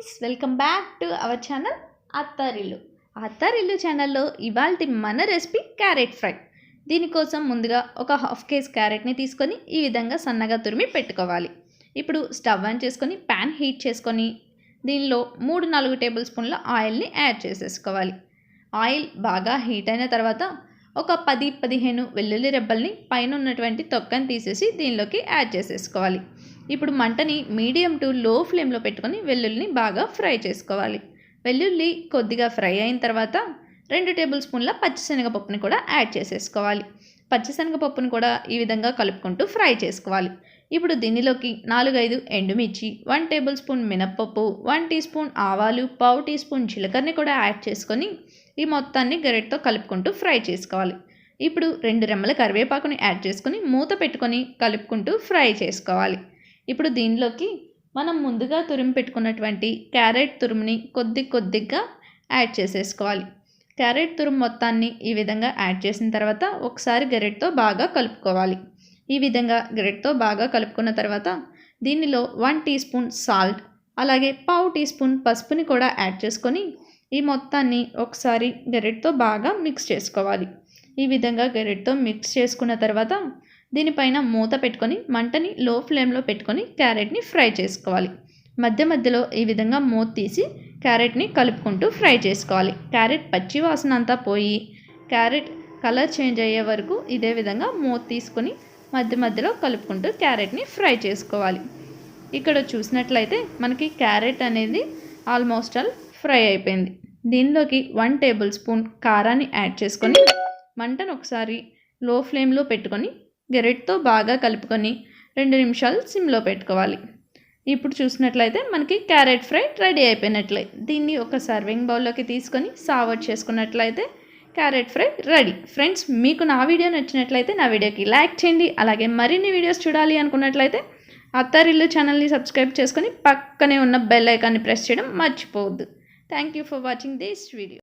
Friends welcome back to our channel Attarillu. Attarillu ఛానల్లో ఇవాళ మన రెసిపీ క్యారెట్ ఫ్రై. దీనికోసం ముందుగా ఒక హాఫ్ కేజ్ క్యారెట్ని తీసుకొని ఈ విధంగా సన్నగా తురిమి పెట్టుకోవాలి. ఇప్పుడు స్టవ్ ఆన్ చేసుకొని ప్యాన్ హీట్ చేసుకొని దీనిలో మూడు నాలుగు టేబుల్ స్పూన్ల ఆయిల్ని యాడ్ చేసేసుకోవాలి. ఆయిల్ బాగా హీట్ అయిన తర్వాత ఒక పది పదిహేను వెల్లుల్లి రెబ్బల్ని పైన ఉన్నటువంటి తొక్కని తీసేసి దీనిలోకి యాడ్ చేసేసుకోవాలి. ఇప్పుడు మంటని మీడియం టు లో ఫ్లేమ్లో పెట్టుకొని వెల్లుల్లిని బాగా ఫ్రై చేసుకోవాలి. వెల్లుల్లి కొద్దిగా ఫ్రై అయిన తర్వాత రెండు టేబుల్ స్పూన్ల పచ్చిశనగపప్పుని కూడా యాడ్ చేసేసుకోవాలి. పచ్చిశనగపప్పుని కూడా ఈ విధంగా కలుపుకుంటూ ఫ్రై చేసుకోవాలి. ఇప్పుడు దీనిలోకి నాలుగైదు ఎండుమిర్చి వన్ టేబుల్ స్పూన్ మినప్పప్పు వన్ టీ స్పూన్ ఆవాలు పావు టీ స్పూన్ జీలకర్రని కూడా యాడ్ చేసుకొని ఈ మొత్తాన్ని గరెట్తో కలుపుకుంటూ ఫ్రై చేసుకోవాలి. ఇప్పుడు రెండు రెమ్మల కరివేపాకుని యాడ్ చేసుకొని మూత పెట్టుకొని కలుపుకుంటూ ఫ్రై చేసుకోవాలి. ఇప్పుడు దీనిలోకి మనం ముందుగా తురిమి పెట్టుకున్నటువంటి క్యారెట్ తురుముని కొద్ది కొద్దిగా యాడ్ చేసేసుకోవాలి. క్యారెట్ తురుము మొత్తాన్ని ఈ విధంగా యాడ్ చేసిన తర్వాత ఒకసారి గరెట్తో బాగా కలుపుకోవాలి. ఈ విధంగా గరెట్తో బాగా కలుపుకున్న తర్వాత దీనిలో వన్ టీ స్పూన్ సాల్ట్ అలాగే పావు టీ స్పూన్ పసుపుని కూడా యాడ్ చేసుకొని ఈ మొత్తాన్ని ఒకసారి గరెట్తో బాగా మిక్స్ చేసుకోవాలి. ఈ విధంగా గరిటతో మిక్స్ చేసుకున్న తర్వాత దీనిపైన మూత పెట్టుకొని మంటని లో ఫ్లేమ్లో పెట్టుకొని క్యారెట్ని ఫ్రై చేసుకోవాలి. మధ్య మధ్యలో ఈ విధంగా మూత తీసి క్యారెట్ని కలుపుకుంటూ ఫ్రై చేసుకోవాలి. క్యారెట్ పచ్చి వాసన అంతా పోయి క్యారెట్ కలర్ చేంజ్ అయ్యే వరకు ఇదే విధంగా మూత తీసుకొని మధ్య మధ్యలో కలుపుకుంటూ క్యారెట్ని ఫ్రై చేసుకోవాలి. ఇక్కడ చూసినట్లయితే మనకి క్యారెట్ అనేది ఆల్మోస్ట్ ఆల్ ఫ్రై అయిపోయింది. దీనిలోకి వన్ టేబుల్ స్పూన్ కారాన్ని యాడ్ చేసుకొని మంటను ఒకసారి లో ఫ్లేమ్లో పెట్టుకొని గెరెట్తో బాగా కలుపుకొని రెండు నిమిషాలు సిమ్లో పెట్టుకోవాలి. ఇప్పుడు చూసినట్లయితే మనకి క్యారెట్ ఫ్రై రెడీ అయిపోయినట్లే. దీన్ని ఒక సర్వింగ్ బౌల్లోకి తీసుకొని సావర్ట్ చేసుకున్నట్లయితే క్యారెట్ ఫ్రై రెడీ. ఫ్రెండ్స్ మీకు నా వీడియో నచ్చినట్లయితే నా వీడియోకి లైక్ చేయండి అలాగే మరిన్ని వీడియోస్ చూడాలి అనుకున్నట్లయితే అత్తారిల్లు ఛానల్ని సబ్స్క్రైబ్ చేసుకొని పక్కనే ఉన్న బెల్ ఐకాన్ని ప్రెస్ చేయడం మర్చిపోవద్దు. Thank you for watching this video.